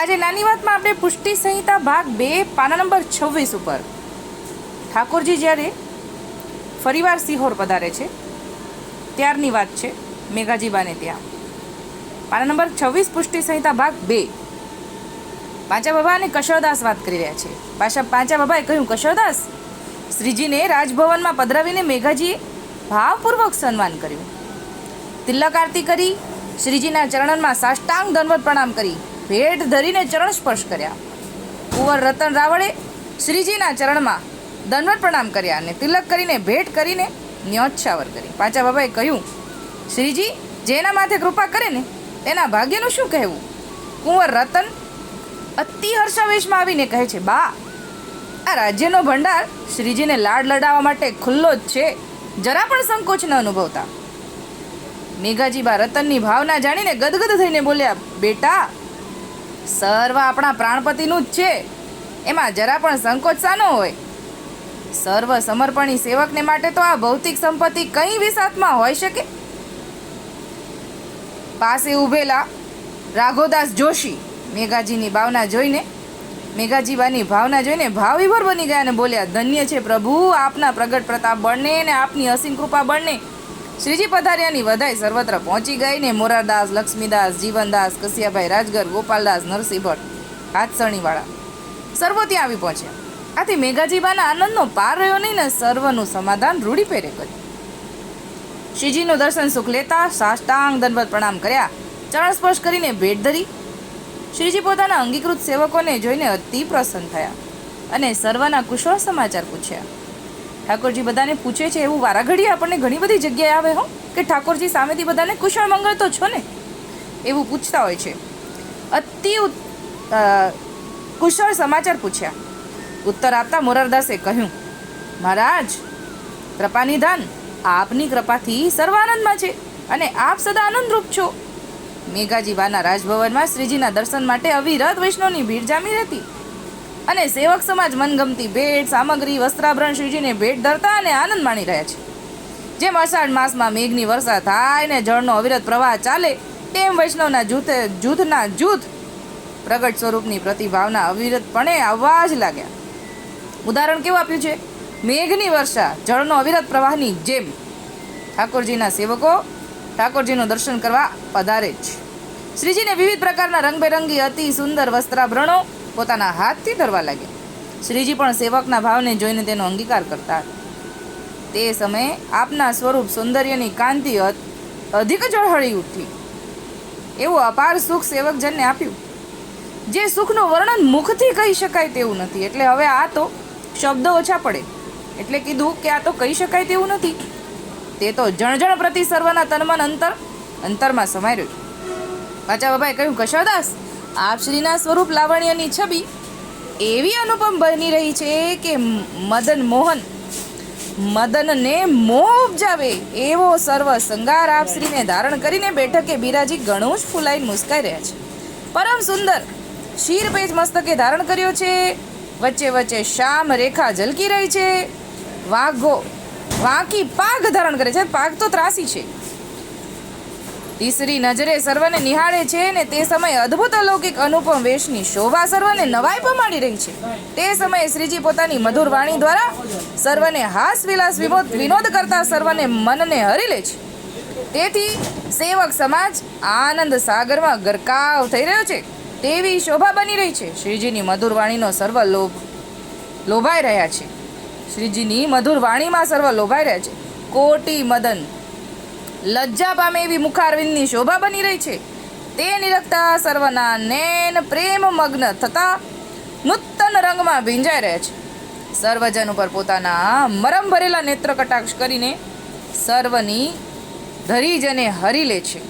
આજે નાની વાતમાં આપણે પુષ્ટિ સંહિતા ભાગ બે, પાના નંબર છવ્વીસ ઉપર. ઠાકોરજી જ્યારે ફરીવાર સિહોર પધારે છે, ત્યારની વાત છે, મેઘાજીબાને ત્યાં. પાના નંબર છવ્વીસ, પુષ્ટિ સંહિતા ભાગ બે. પાંચા બાબા અને કશોદાસ વાત કરી રહ્યા છે. પાછા પાંચા બાબાએ કહ્યું કશોદાસ શ્રીજીને રાજભવનમાં પધરાવીને મેઘાજીએ ભાવપૂર્વક સન્માન કર્યું. તિલક આરતી કરી, શ્રીજીના ચરણમાં સાષ્ટાંગ દંડવત પ્રણામ કરી. ભેટ ધરીને ચરણ સ્પર્શ કર્યા. કુંવર રતન રાવળે શ્રીજીના ચરણમાં દંડવત પ્રણામ કર્યા અને તિલક કરીને ભેટ કરીને ન્યોચ્છાવર કરી. પાંચા બાબાએ કહ્યું, શ્રીજી, જેના માથે કૃપા કરે ને, તેના ભાગ્યનું શું કહેવું? કુંવર રતન અતિ હર્ષાવેશમાં આવીને કહે છે, બા, આ રાજ્યનો ભંડાર શ્રીજીને લાડ લડાવવા માટે ખુલ્લો જ છે. જરા પણ સંકોચ ન અનુભવતા. મેઘાજીબા રતનની ભાવના જાણીને ગદગદ થઈને બોલ્યા, બેટા સર્વ આપણા પ્રાણપતિનું જ છે. એમાં જરા પણ સંકોચ શાનો હોય. સર્વ સમર્પણી સેવકને માટે તો આ ભૌતિક સંપત્તિ કઈ વિસાતમાં હોઈ શકે. પાસે ઊભેલા રાઘોદાસ જોશી મેઘાજીની ભાવના જોઈને, મેઘાજીબાની ભાવના જોઈને ભાવવિભોર બની ગયા અને બોલ્યા, ધન્ય છે પ્રભુ, આપના પ્રગટ પ્રતાપ બળને અને આપની અસીમ કૃપા બળને શ્રીજી પધાર્યાની વધાઈ સર્વત્ર પહોંચી ગઈ ને મોરારદાસ, લક્ષ્મીદાસ, જીવનદાસ, કસિયાભાઈ રાજગર, ગોપાલદાસ નરસિંહ ભટ્ટ હાથસણીવાળા સર્વો ત્યાં આવી પહોંચ્યા. આથી મેઘાજીબાના આનંદનો પાર રહ્યો નહીં ને સર્વનું સમાધાન રૂઢી પેરે કર્યું. શ્રીજીનું દર્શન સુખ લેતા સાષ્ટાંગ દંડવત પ્રણામ કર્યા. ચરણ સ્પર્શ કરીને ભેટ ધરી. શ્રીજી પોતાના અંગીકૃત સેવકોને જોઈને અતિ પ્રસન્ન થયા અને સર્વના કુશળ સમાચાર પૂછ્યા. ઠાકોરજી બધાને પૂછે છે, એવું વારાઘડી આપણને ઘણી બધી જગ્યાએ આવે હો, કે ઠાકોરજી સામેથી બધાને કુશળ મંગળ તો છો ને? એવું પૂછતા હોય છે. અતિ કુશળ સમાચાર પૂછ્યા. ઉત્તર આપતા મોરારદાસે કહ્યું, મહારાજ, કૃપાનિધાન આપની કૃપાથી સર્વાનંદમાં છે અને આપ સદા આનંદરૂપ છો. મેઘાજીબાના રાજભવનમાં શ્રીજીના દર્શન માટે અવિરત વૈષ્ણવની ભીડ જામી રહેતી. અને સેવક સમાજ મનગમતી ભેટ, સામગ્રી, વસ્ત્રાભરણ શ્રીજીને ભેટ ધરતા અને આનંદ માણી રહ્યા છે. જેમ અષાઢ માસમાં મેઘની વર્ષા થાય ને જળનો અવિરત પ્રવાહ ચાલે, તેમ વૈષ્ણવના જૂથે, જૂથના જૂથ પ્રગટ સ્વરૂપની પ્રતિભાવના અવિરતપણે આવવા જ લાગ્યા. ઉદાહરણ કેવું આપ્યું છે? મેઘની વર્ષા, જળનો અવિરત પ્રવાહની જેમ. ઠાકોરજીના સેવકો ઠાકોરજીનું દર્શન કરવા પધારે જ. શ્રીજીને વિવિધ પ્રકારના રંગબેરંગી અતિ સુંદર વસ્ત્રાભરણો પોતાના હાથથી ધરવા લાગ્યા. શ્રીજી પણ સેવકના ભાવને જોઈને તેનો અંગીકાર કરતા. હતા તે સમયે આપના સ્વરૂપ સૌંદર્યની કાંતિ અધિક જળહળી ઉઠી. એવું અપાર સુખ સેવકજનને આપ્યું. જે સુખનું વર્ણન મુખથી કહી શકાય તેવું નથી. એટલે હવે આ તો શબ્દો ઓછા પડે. એટલે કીધું કે આ તો કહી શકાય તેવું નથી. તે તો જણજણ પ્રતિ સર્વના તનમન અંતર, અંતરમાં સમાઈ રહ્યું. પાછા બાબાએ કહ્યું, કશાદાસ આપ શ્રીના સ્વરૂપ લાવણ્યની છબી એવી અનુપમ બની રહી છે કે મદન મોહન, મદનને મોહ ઉપજાવે એવો સર્વ શૃંગાર આપશ્રીને ધારણ કરીને બેઠકે બિરાજી ઘણું જ ફૂલાઈને મુસ્કાઈ રહ્યા છે. પરમ સુંદર શીર પેજ મસ્તકે ધારણ કર્યો છે. વચ્ચે વચ્ચે શામ રેખા ઝલકી રહી છે. વાઘો વાંકી પાગ ધારણ કરે છે. પાગ તો ત્રાસી છે. તીસરી નજરે સર્વને નિહાળે છે ને તે સમયે અદ્ભુત અલૌકિક અનુપમ વેશની શોભા સર્વને નવાઈ પમાડી રહી છે. તે સમયે શ્રીજી પોતાની મધુર વાણી દ્વારા સર્વને હાસ વિલાસ વિનોદ વિનોદ કરતા સર્વને મનને હરી લે છે. તેથી સેવક સમાજ આનંદ સાગરમાં ગરકાવ થઈ રહ્યો છે. તેવી શોભા બની રહી છે. શ્રીજીની મધુર વાણીનો સર્વ લોભ લોભાઈ રહ્યા છે. શ્રીજીની મધુર વાણીમાં સર્વ લોભાઈ રહ્યા છે. કોટી મદન લજ્જા પામે એવી મુખારવિંદની શોભા બની રહી છે. તે નિરખતા સર્વના નેન પ્રેમ મગ્ન થતા નૂતન રંગમાં ભીંજાઈ રહ્યા છે. સર્વજન ઉપર પોતાના મરમ ભરેલા નેત્ર કટાક્ષ કરીને સર્વની ધરીજને હરી લે છે.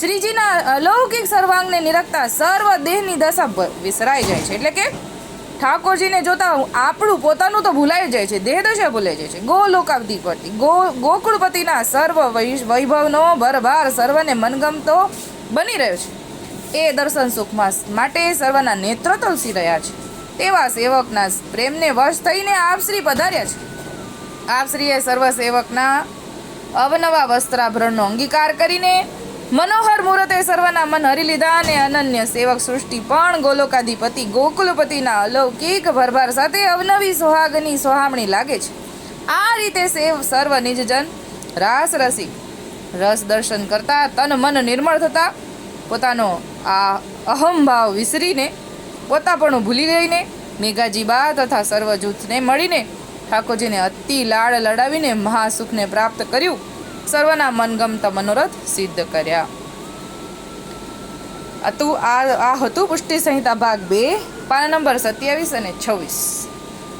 શ્રીજીના અલૌકિક સર્વાંગને નિરખતા સર્વ દેહની દશા વિસરાઈ જાય છે. એટલે કે ઠાકોરજીને જોતા આપણું પોતાનું તો ભૂલાઈ જાય છે, દેહદશા ભૂલાઈ જાય છે. ગોલોકાધિપતિ ગો, ગોકુળપતિના સર્વ વૈભવનો ભરભાર સર્વને મનગમતો બની રહ્યો છે. એ દર્શન સુખમાં માટે સર્વના નેત્ર તલસી રહ્યા છે. તેવા સેવકના પ્રેમને વશ થઈને આપશ્રી પધાર્યા છે. આપશ્રીએ સર્વ સેવકના અવનવા વસ્ત્રાભરણનો અંગીકાર કરીને મનોહર મુહૂર્તે સર્વના મન હરી લીધા અને અનન્ય સેવક સૃષ્ટિ પણ ગોલોકાધિપતિ ગોકુલપતિના અલૌકિક ભરભાર સાથે અવનવી સુહાગની સોહામણી લાગે છે. આ રીતે સેવ સર્વ નિજજન, રાસ રસિક, રસ દર્શન કરતા, તન મન નિર્મળ થતા, પોતાનો આ અહમભાવ વિસરીને, પોતાપણું ભૂલી ગઈને મેઘાજી બા તથા સર્વ જૂથને મળીને ઠાકોરજીને અતિ લાડ લડાવીને મહાસુખને પ્રાપ્ત કર્યું. સર્વના મનગમતા મનોરથ સિદ્ધ કર્યા. હતું આ આ હતું પુષ્ટિ સંહિતા ભાગ બે, પાના નંબર સત્યાવીસ અને છવ્વીસ.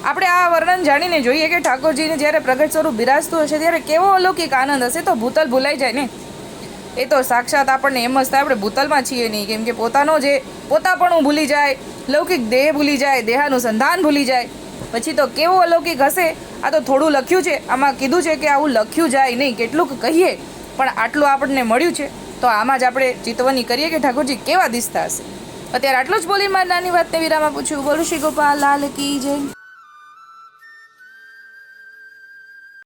આપણે આ વર્ણન જાણીને જોઈએ કે ઠાકોરજીને જ્યારે પ્રગટ સ્વરૂપ બિરાજતું હશે, ત્યારે કેવો અલૌકિક આનંદ હશે? તો ભૂતલ ભૂલાઈ જાય ને. એ તો સાક્ષાત આપણને એમ જ થાય, આપણે ભૂતલમાં છીએ નહીં. કેમ કે પોતાનો જે પોતાપણું ભૂલી જાય, લૌકિક દેહ ભૂલી જાય, દેહાનુસંધાન ભૂલી જાય. પછી તો કેવો અલૌકિક હશે? આ તો થોડું લખ્યું છે. આમાં કીધું છે કે આવું લખ્યું જાય નહીં, કેટલુંક કહીએ, પણ આટલું આપણને મળ્યું છે. તો આમાં જ આપણે ચિતવણી કરીએ કે ઠાકોરજી કેવા દિસતા હશે? અત્યારે આટલું જ બોલી મારી નાની વાતને વિરામ આપું છું. બોલું શ્રી ગોપાલ લાલ કી જય.